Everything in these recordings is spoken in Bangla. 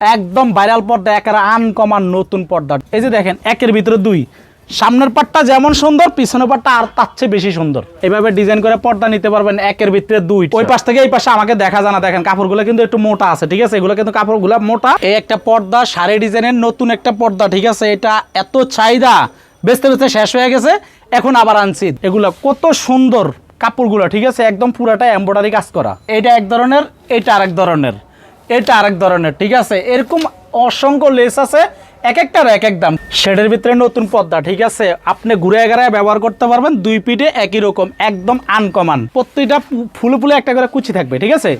একদম ভাইরাল পর্দা একের আনকমান নতুন পর্দা। এই যে দেখেন একের ভিতরে দুই। সামনের পাটটা যেমন সুন্দর পিছনের পাটটা আর তার চেয়ে বেশি সুন্দর। এভাবে ডিজাইন করে পর্দা নিতে পারবেন একের ভিতরে দুই ওই পাশ থেকে এই পাশে আমাকে দেখা জানা দেখেন কাপড়গুলো কিন্তু একটু মোটা আছে ঠিক আছে? এগুলো কিন্তু কাপড়গুলো মোটা। এই একটা পর্দা শাড়ি ডিজাইনের নতুন একটা পর্দা ঠিক আছে? এটা এত চাহিদা বেচতে বেচতে শেষ হয়ে গেছে। এখন আবার আনছি। এগুলো কত সুন্দর কাপড়গুলো ঠিক আছে? একদম পুরাটা এম্ব্রয়ডারি কাজ করা। এটা এক ধরনের এটা আরেক ধরনের। এটা আরেক ধরনের, ঠিক আছে? এরকম অসংখ্য লেস আছে এক একটার এক এক দাম। শেডের ভিতরে নতুন পর্দা, ঠিক আছে? আপনি ঘুরে এগারায় ব্যবহার করতে পারবেন, দুই পিঠে একই রকম, একদম আনকমান। প্রত্যেকটা ফুলে ফুলে একটা করে কুচি থাকবে, ঠিক আছে?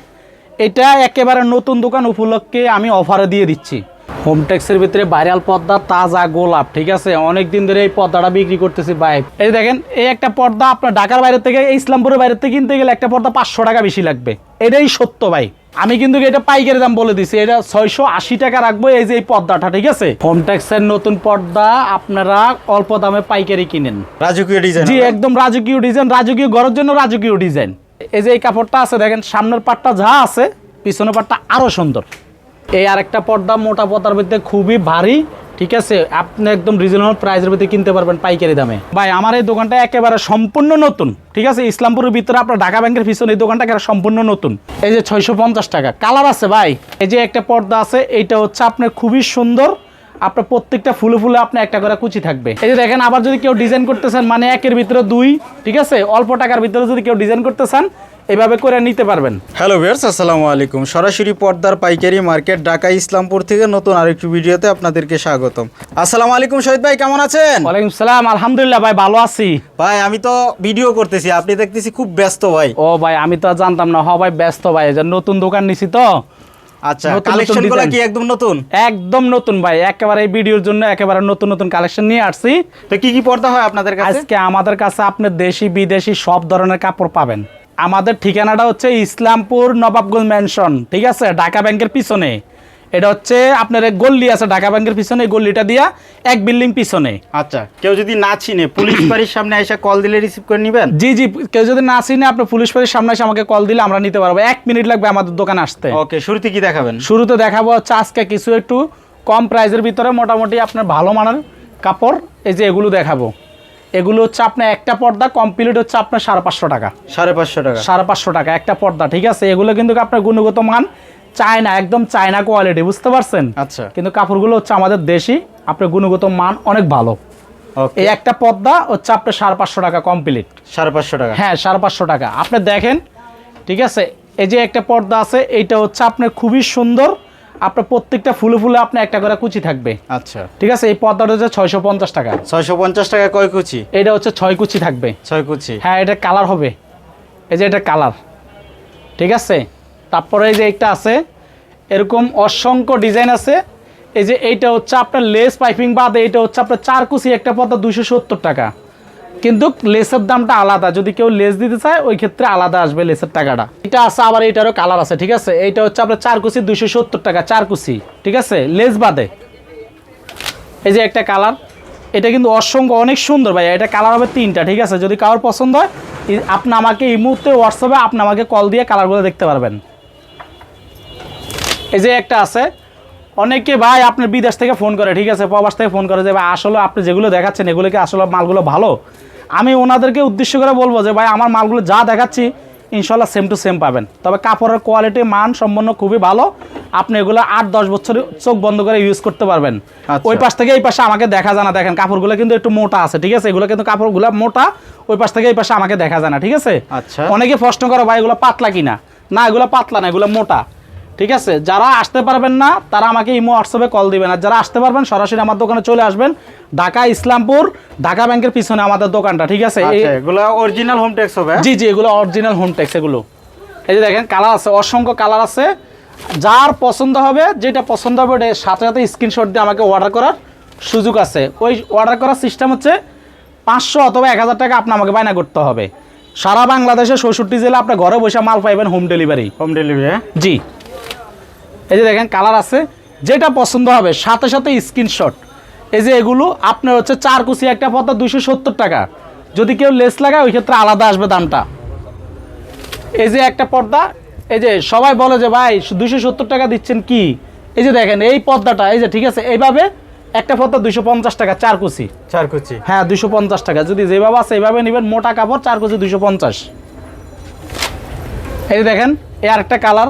এটা একেবারে নতুন দোকান উপলক্ষে আমি অফারে দিয়ে দিচ্ছি। হোমটেক্সের ভিতরে ভাইরাল পর্দা, তাজা গোলাপ, ঠিক আছে? অনেক দিন ধরে এই পর্দাটা বিক্রি করতেছি, ভাই। এই দেখেন, এই একটা পর্দা আপনার ঢাকার বাইরে থেকে, ইসলামপুরের বাইরে থেকে কিনতে গেলে একটা পর্দা পাঁচশো টাকা বেশি লাগবে। এটাই সত্য, ভাই। আমি কিন্তু এটা পাইকারি দাম বলে দিছি। এটা ছয়শো আশি টাকা রাখব এই যে এই পর্দাটা ঠিক আছে? হোমটেক্সের নতুন পর্দা আপনারা অল্প দামে পাইকারি কিনেন। রাজকীয় ডিজাইন জি একদম রাজকীয় ডিজাইন রাজকীয় ঘরের জন্য রাজকীয় ডিজাইন। এই যে এই কাপড়টা আছে দেখেন সামনের পাটটা যা আছে পিছনের পাটটা আরও সুন্দর। এই আরেকটা পর্দা মোটা পর্দার মধ্যে খুবই ভারী ঠিক আছে? আপনি একদম রিজনেবল প্রাইসের ভিতরে কিনতে পারবেন পাইকারি দামে। ভাই, আমার এই দোকানটা একেবারে সম্পূর্ণ নতুন, ঠিক আছে? ইসলামপুরের ভিতরে আপনার ঢাকা ব্যাংকের পিছনে এই দোকানটা একেবারে সম্পূর্ণ নতুন। এই যে ছয়শো পঞ্চাশ টাকা। কালার আছে ভাই। এই যে একটা পর্দা আছে, এইটা হচ্ছে আপনার খুবই সুন্দর আপনার প্রত্যেকটা ফুলে ফুলে আপনি একটা করে কুচি থাকবে। এই যে দেখেন আবার যদি কেউ ডিজাইন করতে চান মানে একের ভিতরে দুই ঠিক আছে? অল্প টাকার ভিতরে যদি কেউ ডিজাইন করতে চান এভাবে করে নিতে পারবেন। হ্যালো ভিউয়ার্স আসসালামু আলাইকুম। সরাসরি পর্দার পাইকারি মার্কেট ঢাকা ইসলামপুর থেকে নতুন আরেকটি ভিডিওতে আপনাদেরকে স্বাগতম। আসসালামু আলাইকুম শহীদ ভাই কেমন আছেন? ওয়ালাইকুম সালাম আলহামদুলিল্লাহ ভাই ভালো আছি। ভাই আমি তো ভিডিও করতেছি আপনি দেখতেছি খুব ব্যস্ত ভাই। ও ভাই আমি তো আর জানতাম না। হ ভাই ব্যস্ত ভাই এই যে নতুন দোকান নিছি তো। আচ্ছা নতুন নতুন কালেকশনগুলো design। কি একদম নতুন? একদম নতুন ভাই একেবারে এই ভিডিওর জন্য একেবারে নতুন নতুন কালেকশন নিয়ে আসছি। তো কি কি পর্দা হয় আপনাদের কাছে? আজকে আমাদের কাছে আপনি দেশি বিদেশি সব ধরনের কাপড় পাবেন। আমাদের ঠিকানাটা হচ্ছে ইসলামপুর নবাবগঞ্জ ম্যানশন ঠিক আছে? ঢাকা ব্যাংকের পিছনে। এটা হচ্ছে আপনার এক গল্লি আছে ঢাকা ব্যাংকের পিছনে এই গল্লিটা দিয়া এক বিল্ডিং পিছনে। আচ্ছা কেউ যদি না চিনে পুলিশ বাড়ির সামনে এসে কল দিলে রিসিভ করে নেবেন? জি জি কেউ যদি না চিনে আপনি পুলিশ বাড়ির সামনে এসে আমাকে কল দিলে আমরা নিতে পারব। এক মিনিট লাগবে আমাদের দোকানে আসতে। ওকে শুরুতে কি দেখাবেন? শুরুতে দেখাবো হচ্ছে আজকে কিছু একটু কম প্রাইসের ভিতরে মোটামুটি আপনার ভালো মানের কাপড়। এই যে এগুলো দেখাবো। এগুলো হচ্ছে আপনার একটা পর্দা কমপ্লিট হচ্ছে আপনার সাড়ে পাঁচশো টাকা। সাড়ে পাঁচশো টাকা। সাড়ে পাঁচশো টাকা একটা পর্দা ঠিক আছে? এগুলো কিন্তু আপনার গুণগত মান চায়না একদম চায়না কোয়ালিটি বুঝতে পারছেন? আচ্ছা। কিন্তু কাপড়গুলো হচ্ছে আমাদের দেশি আপনার গুণগত মান অনেক ভালো। এই একটা পর্দা হচ্ছে আপনার সাড়ে পাঁচশো টাকা কমপ্লিট সাড়ে পাঁচশো টাকা। হ্যাঁ সাড়ে পাঁচশো টাকা। আপনি দেখেন ঠিক আছে এই যে একটা পর্দা আছে এইটা হচ্ছে আপনার খুবই সুন্দর। আপনার প্রত্যেকটা ফুলে ফুলে আপনি একটা করে কুচি থাকবে। আচ্ছা। ঠিক আছে এই পর্দাটা হচ্ছে ছয়শো পঞ্চাশ টাকা। ছয়শো পঞ্চাশ টাকা কয় কুচি? এটা হচ্ছে ছয় কুচি থাকবে। ছয় কুচি। হ্যাঁ এটা কালার হবে। এই যে এটা কালার ঠিক আছে? তারপরে এই যে একটা আছে, এরকম অসংখ্য ডিজাইন আছে। এই যে এইটা হচ্ছে আপনার লেস পাইপিং বাদে এটা হচ্ছে আপনার চার কুচি একটা পর্দা দুশো সত্তর টাকা। কিন্তু লেসের দামটা আলাদা, যদি কেউ লেস দিতে চায়, ওই ক্ষেত্রে আলাদা আসবে লেসের টাকাটা। এটা আছে, আবার এটারও কালার আছে, ঠিক আছে? এইটা হচ্ছে আপনার চার কুচি দুশো সত্তর টাকা চার কুচি ঠিক আছে? লেস বাদে। এই যে একটা কালার এটা কিন্তু অসংখ্য, অনেক সুন্দর ভাই এটা কালার হবে তিনটা, ঠিক আছে? যদি কারোর পছন্দ হয় আপনি আমাকে এই মুহূর্তে হোয়াটসঅ্যাপে আপনি আমাকে কল দিয়ে কালারগুলো দেখতে পারবেন। এই যে একটা আছে। অনেকে ভাই আপনার বিদেশ থেকে ফোন করে ঠিক আছে প্রবাস থেকে ফোন করে যে ভাই আসলে আপনি যেগুলো দেখাচ্ছেন এগুলো কি আসলে মালগুলো ভালো? আমি ওনাদেরকে উদ্দেশ্য করে বলব যে ভাই আমার মালগুলো যা দেখাচ্ছি ইনশাল্লাহ সেম টু সেম পাবেন। তবে কাপড়ের কোয়ালিটি মান সম্পন্ন খুবই ভালো। আপনি এগুলো আট দশ বছর চোখ বন্ধ করে ইউজ করতে পারবেন। আচ্ছা। ওই পাশ থেকে এই পাশে আমাকে দেখা জানা দেখেন কাপড়গুলো কিন্তু একটু মোটা আছে ঠিক আছে? এগুলো কিন্তু কাপড়গুলো মোটা ওই পাশ থেকে এই পাশে আমাকে দেখা জানা ঠিক আছে? আচ্ছা। অনেকে প্রশ্ন করো ভাই এগুলো পাতলা কিনা? না এগুলো পাতলা না এগুলো মোটা। ঠিক আছে? যারা আসতে পারবেন না তারা আমাকে ইমো হোয়াটসঅ্যাপে কল দিবেন। আর যারা আসতে পারবেন সরাসরি আমার দোকানে চলে আসবেন। ঢাকা ইসলামপুর ঢাকা ব্যাংকের পিছনে আমাদের দোকানটা ঠিক আছে? এগুলো অরিজিনাল হোম ট্যাক্স হবে হ্যাঁ? জি জি এগুলো অরিজিনাল হোম ট্যাক্স এগুলো। এই যে দেখেন কালার আছে অসংখ্য কালার আছে। যার পছন্দ হবে যেটা পছন্দ হবে ওটা সাথে সাথে স্ক্রিনশট দিয়ে আমাকে অর্ডার করার সুযোগ আছে। ওই অর্ডার করার সিস্টেম হচ্ছে পাঁচশো অথবা এক হাজার টাকা আপনি আমাকে বায়না করতে হবে। সারা বাংলাদেশে চৌষট্টি জেলা আপনি ঘরে বসে মাল পাইবেন হোম ডেলিভারি হোম ডেলিভারি হ্যাঁ? জি। এই যে দেখেন কালার আছে যেটা পছন্দ হবে সাথে সাথে স্ক্রিনশট এই যে এগুলো আপনার হচ্ছে চার কুচি একটা পর্দা দুশো সত্তর টাকা। যদি কেউ লেস লাগায় ওই ক্ষেত্রে আলাদা আসবে দামটা। এই যে একটা পর্দা এই যে সবাই বলে যে ভাই দুশো সত্তর টাকা দিচ্ছেন কি? এই যে দেখেন এই পর্দাটা এই যে ঠিক আছে এইভাবে একটা পর্দা দুইশো পঞ্চাশ টাকা চার কুচি। চার কুচি। হ্যাঁ দুইশো পঞ্চাশ টাকা। যদি যেভাবে আছে এইভাবে নেবেন মোটা কাপড় চার কুচি দুইশো পঞ্চাশ। এই যে দেখেন এই আরেকটা কালার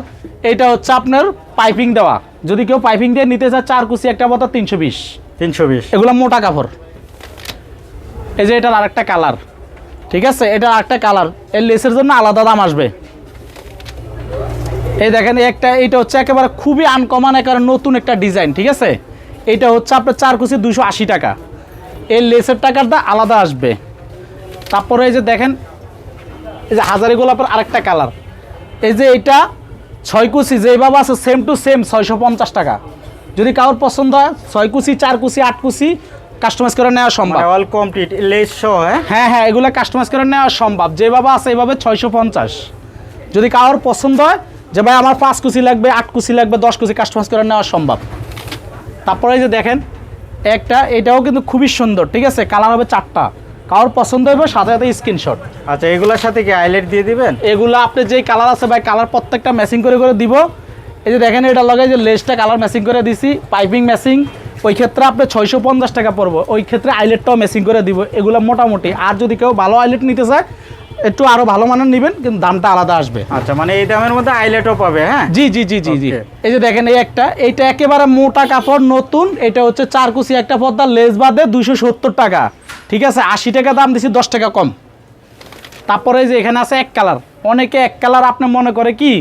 এইটা হচ্ছে আপনার পাইপিং দেওয়া। যদি কেউ পাইপিং দিয়ে নিতে চায় চার কুচি একটা বোতল তিনশো বিশ। তিনশো বিশ। এগুলো মোটা কাপড়। এই যে এটার আরেকটা কালার। ঠিক আছে? এটার আরেকটা কালার। এর লেসের জন্য আলাদা দাম আসবে। এই দেখেন একটা এটা হচ্ছে একেবারে খুবই আনকমন একেবারে নতুন একটা ডিজাইন ঠিক আছে? এটা হচ্ছে আপনার চার কুচি দুশো আশি টাকা। এর লেসের টাকাটা আলাদা আসবে। তারপরে এই যে দেখেন এই যে হাজারি গোলাপের আরেকটা কালার। এই যে এটা ছয় কুচি যেভাবে আছে সেম টু সেম ছয়শো পঞ্চাশ টাকা। যদি কারোর পছন্দ হয় ছয় কুচি চার কুচি আট কুচি কাস্টমাইজ করে নেওয়া সম্ভব। অল কমপ্লিট লেস হ্যাঁ? হ্যাঁ হ্যাঁ এগুলো কাস্টমাইজ করে নেওয়া সম্ভব। যেভাবে আছে এইভাবে ছয়শো পঞ্চাশ। যদি কারোর পছন্দ হয় যে ভাই আমার পাঁচ কুচি লাগবে আট কুচি লাগবে দশ কুচি কাস্টমাইজ করে নেওয়া সম্ভব। তারপরে যে দেখেন একটা এটাও কিন্তু খুবই সুন্দর ঠিক আছে? কালার হবে চারটা। কারোর পছন্দ হবে সাথে সাথে স্ক্রিনশট আচ্ছা এগুলোর সাথে কি হাইলাইট দিয়ে দিবেন? এগুলো আপনি যেই কালার আছে ভাই কালার প্রত্যেকটা ম্যাচিং করে করে দিব। এই যে দেখেন এটা লগে যে লেসটা কালার ম্যাচিং করে দিছি পাইপিং ম্যাচিং ওই ক্ষেত্রে আপনি ছয়শো পঞ্চাশ টাকা পড়ব ওই ক্ষেত্রে আইলেটটাও ম্যাচিং করে দিব। এগুলো মোটামুটি আর যদি কেউ ভালো আইলেট নিতে চায় একটু আরও ভালো মানের নেবেন কিন্তু দামটা আলাদা আসবে। আচ্ছা মানে এই দামের মধ্যে আইলেটও পাবে হ্যাঁ? জি জি জি জি জি. এই যে দেখেন এই একটা এইটা একেবারে মোটা কাপড় নতুন এটা হচ্ছে চার কুচি একটা পর্দা লেস বাদে দুশো সত্তর টাকা। ঠিক আছে আশি টাকা দাম দিছি দশ টাকা কম। তারপরে যে এখানে আছে এক কালার। অনেকে এক কালার আপনি মনে করে কি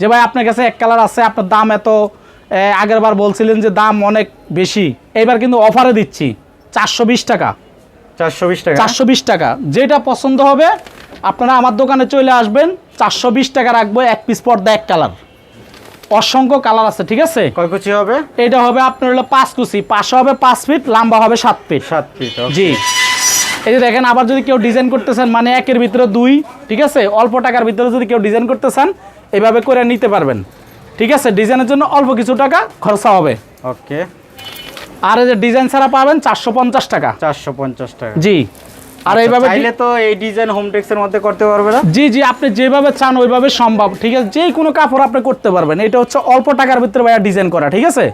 যে ভাই আপনার কাছে এক কালার আছে আপনার দাম এত আগেরবার বলছিলেন যে দাম অনেক বেশি। এইবার কিন্তু অফারে দিচ্ছি চারশো বিশ টাকা। চারশো বিশ টাকা? চারশো বিশ টাকা। যেটা পছন্দ হবে আপনারা আমার দোকানে চলে আসবেন চারশো বিশ টাকা রাখব এক পিস পর্দা এক কালার। অসংখ্য কালার আছে ঠিক আছে? কয় কুচি হবে? এটা হবে আপনার হলো পাঁচ কুচি। পাশে হবে পাঁচ ফিট লম্বা হবে সাত ফিট। সাত ফিট জি। এই যে দেখেন আবার যদি কেউ ডিজাইন করতে চান মানে একের ভিতরে দুই ঠিক আছে? অল্প টাকার ভিতরে যদি কেউ ডিজাইন করতে চান এইভাবে করে নিতে পারবেন। ঠিক আছে? ডিজাইনের জন্য অল্প কিছু টাকা খরচা হবে। ওকে। আর এই যে ডিজাইন ছাড়া পাবেন চারশো পঞ্চাশ টাকা। চারশো পঞ্চাশ টাকা। জি। আর আচ্ছা, এইভাবে চাইলে তো এই ডিজাইন হোম টেক্সের মধ্যে করতে পারবে না? জি জি আপনি যেভাবে চান ওইভাবে সম্ভব। ঠিক আছে? যে কোনো কাপড় আপনি করতে পারবেন। এটা হচ্ছে অল্প টাকার ভিতরে ভাইয়া ডিজাইন করা ঠিক আছে?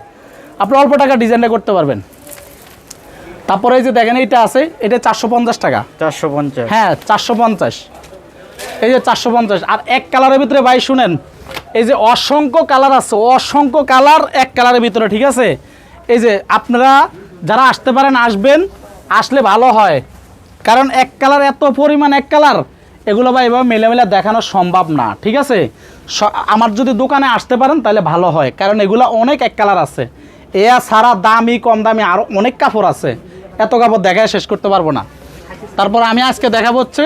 আপনি অল্প টাকার ডিজাইনটা করতে পারবেন। তারপরে এই যে দেখেন এইটা আছে এটা চারশো পঞ্চাশ টাকা। চারশো পঞ্চাশ। হ্যাঁ চারশো পঞ্চাশ। এই যে চারশো পঞ্চাশ। আর এক কালারের ভিতরে ভাই শুনেন এই যে অসংখ্য কালার আছে অসংখ্য কালার এক কালারের ভিতরে ঠিক আছে? এই যে আপনারা যারা আসতে পারেন আসবেন আসলে ভালো হয়। কারণ এক কালার এত পরিমাণ এক কালার এগুলো বা এভাবে মেলে মেলে দেখানো সম্ভব না ঠিক আছে? আমার যদি দোকানে আসতে পারেন তাহলে ভালো হয়। কারণ এগুলো অনেক এক কালার আছে। এ ছাড়া দামি কম দামি আরও অনেক কাপড় আছে। এত কাপড় দেখায় শেষ করতে পারব না। তারপর আমি আজকে দেখাবো হচ্ছে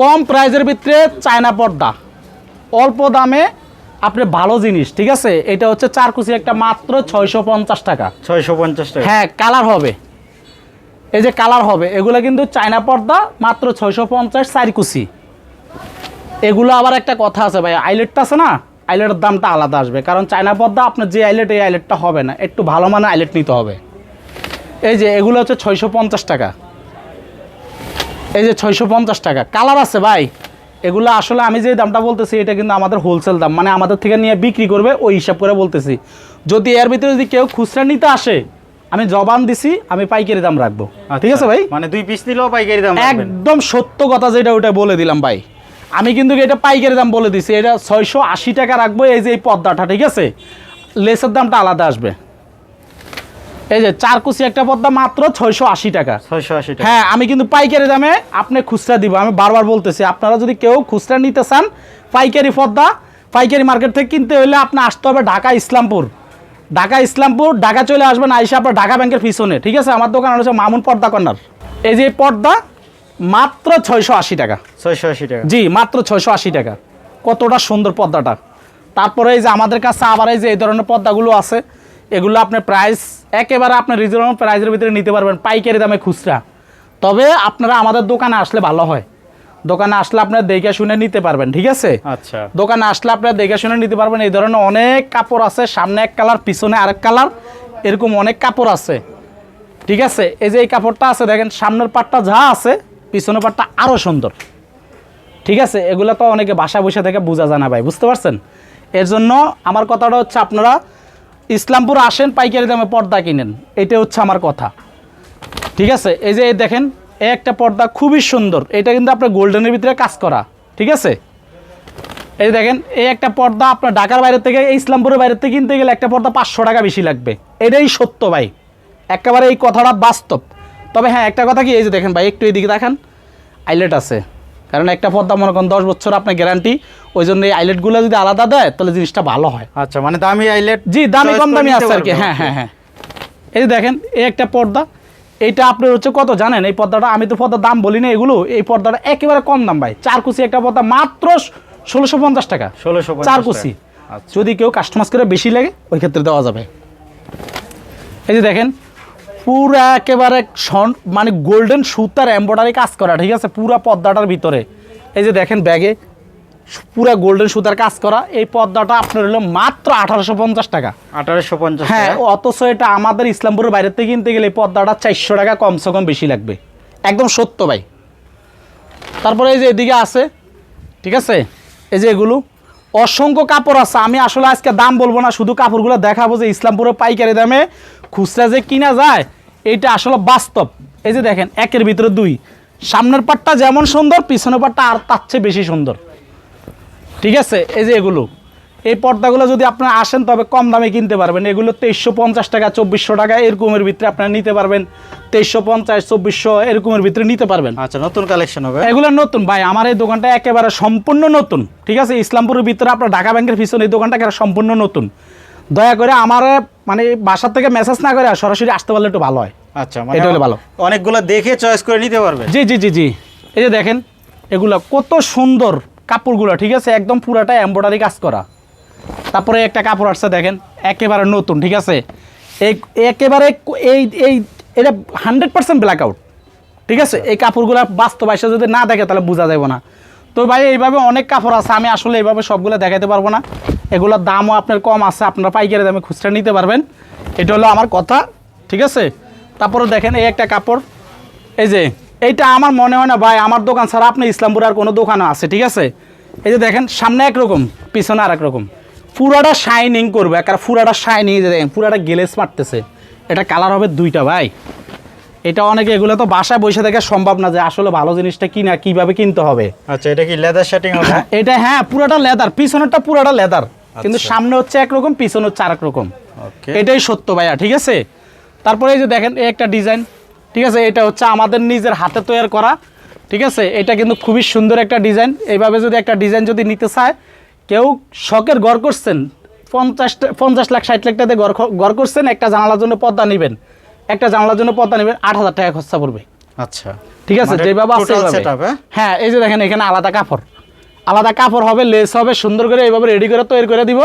কম প্রাইজের ভিতরে চায়না পর্দা। অল্প দামে আপনি ভালো জিনিস ঠিক আছে? এটা হচ্ছে চার কুচি একটা মাত্র ছয়শো পঞ্চাশ টাকা। ছয়শো পঞ্চাশ টাকা। হ্যাঁ কালার হবে। এই যে কালার হবে এগুলো কিন্তু চায়না পর্দা মাত্র ছয়শো পঞ্চাশ চার কুচি এগুলো আবার একটা কথা আছে ভাই আইলেটটা আছে না? আইলেটের দামটা আলাদা আসবে। কারণ চায়না পর্দা আপনার যে আইলেট এই আইলেটটা হবে না। একটু ভালো মানের আইলেট নিতে হবে। এই যে এগুলো হচ্ছে ছয়শো পঞ্চাশ টাকা। এই যে ছয়শো পঞ্চাশ টাকা। কালার আছে ভাই। এগুলো আসলে আমি যে দামটা বলতেছি এটা কিন্তু আমাদের হোলসেল দাম। মানে আমাদের থেকে নিয়ে বিক্রি করবে ওই হিসাব করে বলতেছি। যদি এর ভিতরে যদি কেউ খুচরা নিতে আসে আমি জবান দিছি আমি পাইকারি দাম রাখব। ঠিক আছে ভাই? মানে দুই পিস নিলেও পাইকারি দাম একদম সত্য কথা যেটা ওটা বলে দিলাম ভাই। আমি কিন্তু এটা পাইকারি দাম বলে দিছি। এটা ছয়শো আশি টাকা রাখব এই যে এই পদ্মাটা ঠিক আছে? লেসের দামটা আলাদা আসবে। এই যে চার কুচি একটা পদ্মা মাত্র ছয়শো আশি টাকা। ছয়শো আশি টাকা। হ্যাঁ আমি কিন্তু পাইকারি দামে আপনি খুচরা দিব। আমি বারবার বলতেছি আপনারা যদি কেউ খুচরা নিতে চান পাইকারি পদ্মা পাইকারি মার্কেট থেকে কিনতে হলে আপনি আসতে হবে ঢাকা ইসলামপুর। ঢাকা ইসলামপুর ঢাকা চলে আসবেন আইসা আপনার ঢাকা ব্যাংকের পিছনে। ঠিক আছে? আমার দোকান হচ্ছে মামুন পর্দা কর্নার। এই যে পর্দা মাত্র ছয়শো আশি টাকা। ছয়শো আশি টাকা। জি মাত্র ছয়শো আশি টাকা। কতটা সুন্দর পর্দাটা তারপরে এই যে আমাদের কাছে আবার এই যে এই ধরনের পর্দাগুলো আছে এগুলো আপনার প্রাইস একেবারে আপনার রিজনেবল প্রাইসের ভিতরে নিতে পারবেন পাইকারি দামে খুচরা। তবে আপনারা আমাদের দোকানে আসলে ভালো হয়। দোকানে আসলে আপনারা দেখে শুনে নিতে পারবেন ঠিক আছে? আচ্ছা। দোকানে আসলে আপনারা দেখে শুনে নিতে পারবেন এই ধরনের অনেক কাপড় আছে সামনে এক কালার পিছনে আরেক কালার এরকম অনেক কাপড় আছে ঠিক আছে? এই যে এই কাপড়টা আছে দেখেন সামনের পাটটা যা আছে পিছনের পাটটা আরও সুন্দর ঠিক আছে? এগুলো তো অনেকে বাসা বসে থেকে বোঝা যায় না ভাই বুঝতে পারছেন? এর জন্য আমার কথাটা হচ্ছে আপনারা ইসলামপুর আসেন, পাইকারি দামে পর্দা কিনেন। এটা হচ্ছে আমার কথা। ঠিক আছে? এই যে দেখেন এই একটা পর্দা খুবই সুন্দর। এটা কিন্তু আপনার গোল্ডেনের ভিতরে কাজ করা। ঠিক আছে? এই দেখেন, এই একটা পর্দা আপনার ঢাকার বাইরে থেকে, ইসলামপুরের বাইরে থেকে কিনতে গেলে একটা পর্দা পাঁচশো টাকা বেশি লাগবে। এটাই সত্য ভাই। একেবারে এই কথাটা বাস্তব। তবে হ্যাঁ একটা কথা কি, এই যে দেখেন ভাই, একটু এদিকে দেখান। আইলেট আছে। কারণ একটা পর্দা মনে করেন দশ বছর আপনার গ্যারান্টি ওই জন্য এই আইলেটগুলো যদি আলাদা দেয় তাহলে জিনিসটা ভালো হয়। আচ্ছা মানে দামি আইলেট জি দামি কম দামি আছে আর কি হ্যাঁ হ্যাঁ হ্যাঁ। এই যে দেখেন এই একটা পর্দা এইটা আপনার হচ্ছে কত জানেন? এই পর্দাটা আমি তো পর্দার দাম বলি না এগুলো এই পর্দাটা একেবারে কম দাম ভাই। চার কুচি একটা পর্দা মাত্র ষোলোশো পঞ্চাশ টাকা। ষোলোশো চার কুচি। আচ্ছা। যদি কেউ কাস্টমাইজ করে বেশি লাগে ওই ক্ষেত্রে দেওয়া যাবে। এই যে দেখেন পুরা একেবারে সন- মানে গোল্ডেন সুতার এম্বয়ডারি কাজ করা ঠিক আছে? পুরা পর্দাটার ভিতরে। এই যে দেখেন ব্যাগে পুরা গোল্ডেন সুতার কাজ করা। এই পর্দাটা আপনার হলো মাত্র আঠারোশো পঞ্চাশ টাকা। আঠারোশো পঞ্চাশ হ্যাঁ অথচ এটা আমাদের ইসলামপুরের বাইরে থেকে কিনতে গেলে এই পর্দাটা চারশো টাকা কমসে কম বেশি লাগবে। একদম সত্য ভাই। তারপরে এই যে এদিকে আছে ঠিক আছে? এই যে এগুলো অসংখ্য কাপড় আছে। আমি আসলে আজকে দাম বলব না শুধু কাপড়গুলো দেখাবো যে ইসলামপুরের পাইকারি দামে খুচরা যে কিনা যায় এইটা আসলে বাস্তব। এই যে দেখেন একের ভিতরে দুই। সামনের পাটটা যেমন সুন্দর পিছনের পাটটা আর তার চেয়ে বেশি সুন্দর। ঠিক আছে? এই যে এগুলো। এই পর্দাগুলো যদি আপনারা আসেন তবে কম দামে কিনতে পারবেন। এগুলো তেইশশো পঞ্চাশ টাকা চব্বিশশো টাকা এরকমের ভিতরে আপনারা নিতে পারবেন। তেইশশো পঞ্চাশ চব্বিশশো এরকমের ভিতরে নিতে পারবেন। আচ্ছা নতুন কালেকশন হবে। এগুলো নতুন। ভাই আমার এই দোকানটা একেবারে সম্পূর্ণ নতুন। ঠিক আছে? ইসলামপুরের ভিতরে আপনার ঢাকা ব্যাংকের পিছনে এই দোকানটা একেবারে সম্পূর্ণ নতুন। দয়া করে আমার মানে বাসার থেকে মেসেজ না করে সরাসরি আসতে পারলে একটু ভালো হয়। আচ্ছা মানে এটা হলে ভালো। অনেকগুলো দেখে চয়েস করে নিতে পারবে। জি জি জি জি। এই যে দেখেন এগুলো কত সুন্দর কাপড়গুলো ঠিক আছে? একদম পুরাটা এম্ব্রয়ডারি কাজ করা। তারপরে একটা কাপড় আসছে দেখেন একেবারে নতুন ঠিক আছে? এই একেবারে এই এই এটা হান্ড্রেড পার্সেন্ট ব্ল্যাক আউট ঠিক আছে? এই কাপড়গুলো বাস্তব যদি না দেখে তাহলে বোঝা যাবে না। তো ভাই এইভাবে অনেক কাপড় আছে আমি আসলে এইভাবে সবগুলো দেখাতে পারব না। এগুলোর দামও আপনার কম আছে আপনারা পাইকারি দামে খুচরা নিতে পারবেন। এটা হলো আমার কথা ঠিক আছে? তারপরে দেখেন এই একটা কাপড়। এই যে এইটা আমার মনে হয় না ভাই আমার দোকান ছাড়া আপনি ইসলামপুর আর কোনো দোকানও আছে ঠিক আছে? এই যে দেখেন সামনে একরকম পিছনে আর রকম পুরাটা শাইনিং করবে একার পুরাটা শাইনিং যে দেখেন পুরাটা গেলেস মারতেছে। এটা কালার হবে দুইটা ভাই। এটা অনেকে এগুলো তো বাসায় বসে থেকে সম্ভব না যে আসলে ভালো জিনিসটা কিনা কীভাবে কিনতে হবে। আচ্ছা এটা কি লেদার শার্টিং হবে? এটা হ্যাঁ পুরাটা লেদার পিছনেরটা পুরাটা লেদার কিন্তু সামনে হচ্ছে একরকম পিছনে হচ্ছে আর রকম এটাই সত্য ভাইয়া ঠিক আছে? তারপরে এই যে দেখেন এই একটা ডিজাইন ঠিক আছে? এটা হচ্ছে আমাদের নিজের হাতে তৈরি করা ঠিক আছে? এটা কিন্তু খুবই সুন্দর একটা ডিজাইন। এইভাবে যদি একটা ডিজাইন যদি নিতে চায় কেউ শখের গড় করছেন পঞ্চাশটা পঞ্চাশ লাখ ষাট লাখ টাকাতে ঘর করছেন একটা জানালার জন্য পর্দা নেবেন। একটা জানালার জন্য পর্দা নেবেন আট হাজার টাকা খরচা পড়বে। আচ্ছা। ঠিক আছে? মানে যেভাবে আছে হ্যাঁ? হ্যাঁ এই যে দেখেন এখানে আলাদা কাপড়। আলাদা কাপড় হবে লেস হবে সুন্দর করে এইভাবে রেডি করে তৈরি করে দিব।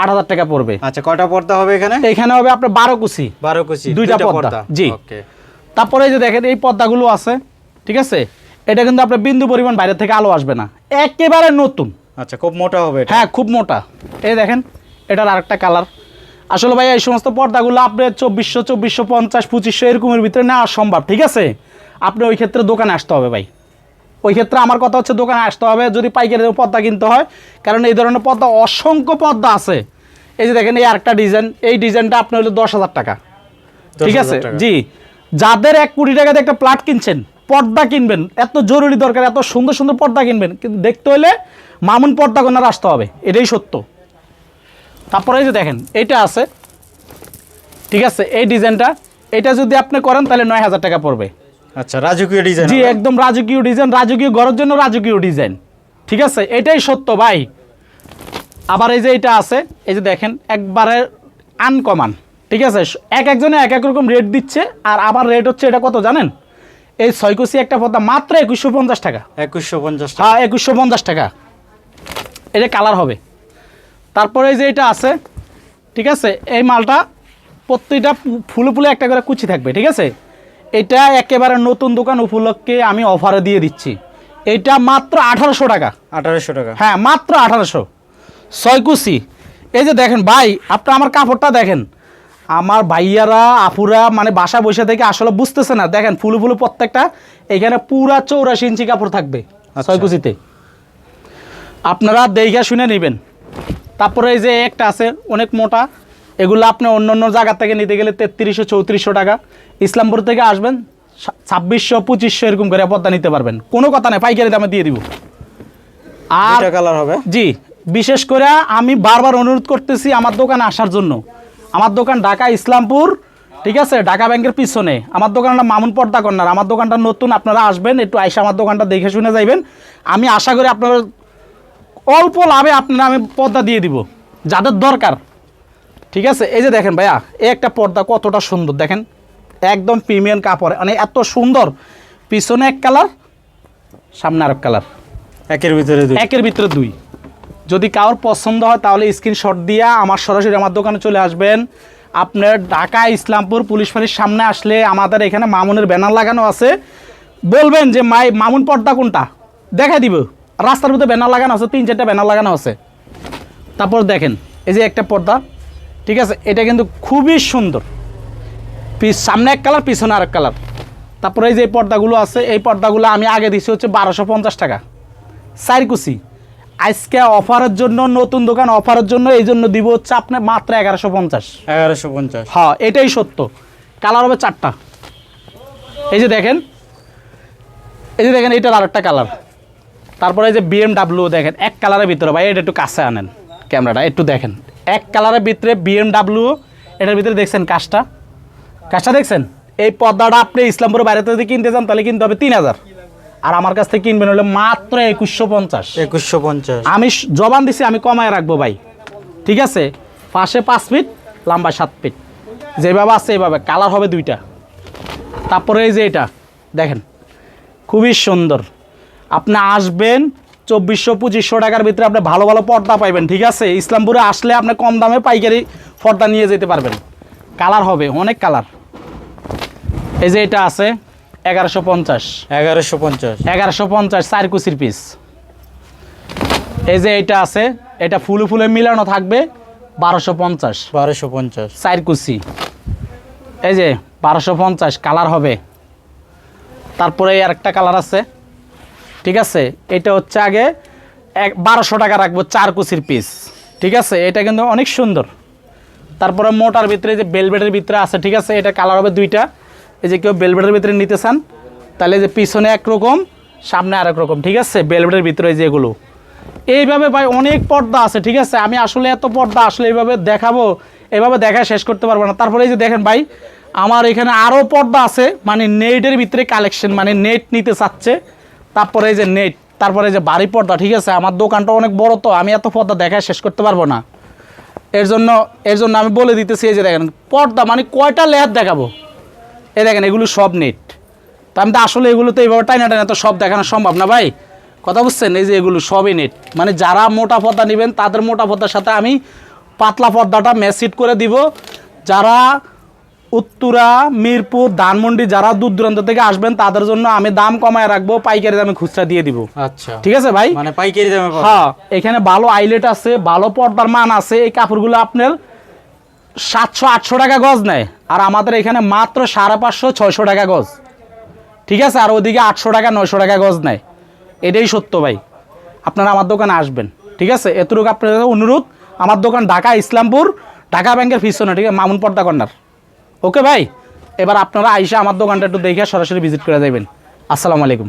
আট হাজার টাকা পড়বে। আচ্ছা কয়টা পর্দা হবে এখানে? এখানে হবে আপনার বারো কুচি। বারো কুচি দুইটা পর্দা, জি। তারপরে যে দেখেন এই পর্দাগুলো আছে ঠিক আছে? এটা কিন্তু আপনার বিন্দু পরিমাণ বাইরে থেকে আলো আসবে না। একেবারে নতুন। আচ্ছা খুব মোটা হবে হ্যাঁ খুব মোটা। এই দেখেন এটার আরেকটা কালার। আসলে ভাই এই সমস্ত পর্দাগুলো আপনি চব্বিশশো চব্বিশশো পঞ্চাশ পঁচিশশো এরকমের ভিতরে নেওয়া সম্ভব ঠিক আছে? আপনি ওই ক্ষেত্রে দোকানে আসতে হবে ভাই। ওই ক্ষেত্রে আমার কথা হচ্ছে দোকানে আসতে হবে যদি পাইকারি দামে পর্দা কিনতে হয়। কারণ এই ধরনের পর্দা অসংখ্য পর্দা আছে। এই যে দেখেন এই আরেকটা ডিজাইন এই ডিজাইনটা আপনার হলো দশ হাজার টাকা। ঠিক আছে? জি। যাদের এক কোটি টাকাতে একটা প্লাট কিনছেন পর্দা কিনবেন এত জরুরি দরকার এত সুন্দর সুন্দর পর্দা কিনবেন কিন্তু দেখতে হলে মামুন পর্দা কোনার আসতে হবে এটাই সত্য। তারপরে এই যে দেখেন এইটা আছে। ঠিক আছে এই ডিজাইনটা এটা যদি আপনি করেন তাহলে নয় হাজার টাকা পড়বে। আচ্ছা রাজকীয় ডিজাইন জি একদম রাজকীয় ডিজাইন রাজকীয় ঘরের জন্য রাজকীয় ডিজাইন ঠিক আছে? এটাই সত্য ভাই। আবার এই যে এটা আছে এই যে দেখেন একবারে আনকমান ঠিক আছে? এক একজনে এক এক রকম রেট দিচ্ছে আর আবার রেট হচ্ছে এটা কত জানেন? এই ছয়কুশি একটা পদ্মা মাত্র একুশশো পঞ্চাশ টাকা। একুশশো পঞ্চাশ টাকা। হ্যাঁ একুশশো পঞ্চাশ টাকা। এটা কালার হবে। তারপরে এই যে এটা আছে ঠিক আছে? এই মালটা প্রত্যেকটা ফুলে ফুলে একটা করে কুচি থাকবে ঠিক আছে? এটা একেবারে নতুন দোকান উপলক্ষে আমি অফারে দিয়ে দিচ্ছি। এটা মাত্র আঠারোশো টাকা। আঠারোশো টাকা। হ্যাঁ মাত্র আঠারোশো। ছয় কুচি এই যে দেখেন ভাই আপনি আমার কাপড়টা দেখেন। আমার ভাইয়ারা আপুরা মানে বাসা বসে থেকে আসলে বুঝতেছে না। দেখেন ফুলু ফুলু প্রত্যেকটা। এখানে পুরা চৌরাশি ইঞ্চি কাপড় থাকবে আচ্ছা। ছয় কুচিতে আপনারা দেখা শুনে নেবেন। তারপরে এই যে একটা আছে অনেক মোটা। এগুলো আপনি অন্য অন্য জায়গা থেকে নিতে গেলে তেত্রিশশো চৌত্রিশশো টাকা। ইসলামপুর থেকে আসবেন ছাব্বিশশো পঁচিশশো এরকম করে পর্দা নিতে পারবেন। কোনো কথা নেই পাইকারি দামে দিয়ে দিব। আর কালার হবে? জি বিশেষ করে আমি বারবার অনুরোধ করতেছি আমার দোকানে আসার জন্য। আমার দোকান ঢাকা ইসলামপুর ঠিক আছে? ঢাকা ব্যাংকের পিছনে। আমার দোকানটা মামুন পর্দা কর্নার আমার দোকানটা নতুন আপনারা আসবেন একটু আইসা আমার দোকানটা দেখে শুনে যাইবেন। আমি আশা করি আপনারা অল্প লাভে আপনারা আমি পর্দা দিয়ে দিব যাদের দরকার। ঠিক আছে? এই যে দেখেন ভাইয়া এই একটা পর্দা কতটা সুন্দর দেখেন। একদম প্রিমিয়াম কাপড় মানে এত সুন্দর। পিছনে এক কালার সামনে আরেক কালার। একের ভিতরে দুই। একের ভিতরে দুই। যদি কারোর পছন্দ হয় তাহলে স্ক্রিনশট দিয়া আমার সরাসরি আমার দোকানে চলে আসবেন। আপনার ঢাকা ইসলামপুর পুলিশ ফাঁড়ির সামনে আসলে আমাদের এখানে মামুনের ব্যানার লাগানো আছে। বলবেন যে মাই মামুন পর্দা কোনটা? দেখাই দিব। রাস্তার ভিতরে ব্যানার লাগানো আছে তিন চারটা ব্যানার লাগানো আছে। তারপর দেখেন এই যে একটা পর্দা। ঠিক আছে? এটা কিন্তু খুবই সুন্দর। পিস সামনে এক কালার পিছনে আরেক কালার। তারপরে এই যে পর্দাগুলো আছে এই পর্দাগুলো আমি আগে দিছি হচ্ছে বারোশো পঞ্চাশ টাকা। সাইরকুসি আজকে অফারের জন্য নতুন দোকান অফারের জন্য এই জন্য দিব হচ্ছে আপনার মাত্র এগারোশো পঞ্চাশ। এগারোশো পঞ্চাশ। হ্যাঁ এটাই সত্য। কালার হবে চারটা। এই যে দেখেন এই যে দেখেন এটার আরেকটা কালার। তারপরে এই যে বিএমডাব্লিউ দেখেন এক কালারের ভিতরে ভাই এটা একটু কাছে আনেন। ক্যামেরাটা একটু দেখেন। এক কালারের ভিতরে বিএমডাব্লিউ এটার ভিতরে দেখছেন কাজটা। কাজটা দেখছেন? এই পর্দাটা আপনি ইসলামপুরের বাইরে যদি কিনতে চান তাহলে কিনতে হবে তিন হাজার। আর আমার কাছ থেকে কিনবেন হলে মাত্র একুশশো পঞ্চাশ। একুশশো পঞ্চাশ। আমি জবান দিছি আমি কমায় রাখব ভাই। ঠিক আছে? পাশে পাঁচ ফিট লম্বা সাত ফিট। যেভাবে আছে এইভাবে কালার হবে দুইটা। তারপরে এই যে এটা দেখেন খুবই সুন্দর। আপনি আসবেন চব্বিশশো পঁচিশশো টাকার ভিতরে আপনি ভালো ভালো পর্দা পাইবেন ঠিক আছে? ইসলামপুরে আসলে আপনি কম দামে পাইকারি পর্দা নিয়ে যেতে পারবেন। কালার হবে অনেক কালার। এই যে এটা আছে এগারোশো পঞ্চাশ। এগারোশো পঞ্চাশ। এগারোশো পঞ্চাশ চার কুচির পিস এই যে এটা আছে এটা ফুলে ফুলে মিলানো থাকবে বারোশো পঞ্চাশ। বারোশো পঞ্চাশ। চার কুচি। এই যে বারোশো পঞ্চাশ কালার হবে। তারপরে এই আরেকটা কালার আছে ঠিক আছে? এটা হচ্ছে আগে এক বারোশো টাকা রাখব চার কুচির পিস ঠিক আছে? এটা কিন্তু অনেক সুন্দর। তারপরে মোটার ভিতরে যে বেলবেটের ভিতরে আছে, ঠিক আছে? এটা কালার হবে দুইটা। এই যে কেউ বেলবেটের ভিতরে নিতে চান, তাহলে যে পিছনে একরকম সামনে আরেক রকম, ঠিক আছে? বেলবেটের ভিতরে যেগুলো এইভাবে ভাই অনেক পর্দা আছে, ঠিক আছে? আমি আসলে এত পর্দা আসলে এইভাবে দেখাবো এভাবে দেখা শেষ করতে পারব না। তারপরে এই যে দেখেন ভাই, আমার এখানে আরও পর্দা আছে মানে নেটের ভিতরে কালেকশন মানে নেট নিতে চাচ্ছে। তারপরে এই যে নেট, তারপরে এই যে বাড়ি পর্দা, ঠিক আছে? আমার দোকানটা অনেক বড় তো, আমি এত পর্দা দেখায় শেষ করতে পারব না। এর জন্য এর জন্য আমি বলে দিতেছি, এই যে দেখেন, পর্দা মানে কয়টা লেয়ার দেখাবো? এই দেখেন, এগুলো সব নেট। তা আমি তো আসলে এগুলো তো এইভাবে টাইনা টাইনা তো সব দেখানো সম্ভব না ভাই। কথা বুঝছেন? এই যে এগুলো সবই নেট। মানে যারা মোটা পর্দা নেবেন, তাদের মোটা পর্দার সাথে আমি পাতলা পর্দাটা ম্যাসিট করে দিব। যারা উত্তরা মিরপুর ধানমন্ডি যারা দূর দূরান্ত থেকে আসবেন তাদের জন্য আমি দাম কমায় রাখব পাইকারি দামে খুচরা দিয়ে দিব। আচ্ছা। ঠিক আছে ভাই? মানে পাইকারি দামে হ্যাঁ এখানে ভালো আইলেট আছে ভালো পর্দার মান আছে এই কাপড়গুলো আপনার সাতশো আটশো টাকা গজ নেয় আর আমাদের এখানে মাত্র সাড়ে পাঁচশো ছয়শো টাকা গজ। ঠিক আছে? আর ওদিকে আটশো টাকা নয়শো টাকা গজ নেয়। এটাই সত্য ভাই। আপনারা আমার দোকানে আসবেন। ঠিক আছে? এতটুকু আপনাদের অনুরোধ। আমার দোকান ঢাকা ইসলামপুর ঢাকা ব্যাংকের পিছনে ঠিক আছে? মামুন পর্দা কর্নার। ওকে ভাই, এবার আপনারা আইসা আমার দোকানটা একটু দেখে সরাসরি ভিজিট করে যাবেন আসসালামু আলাইকুম।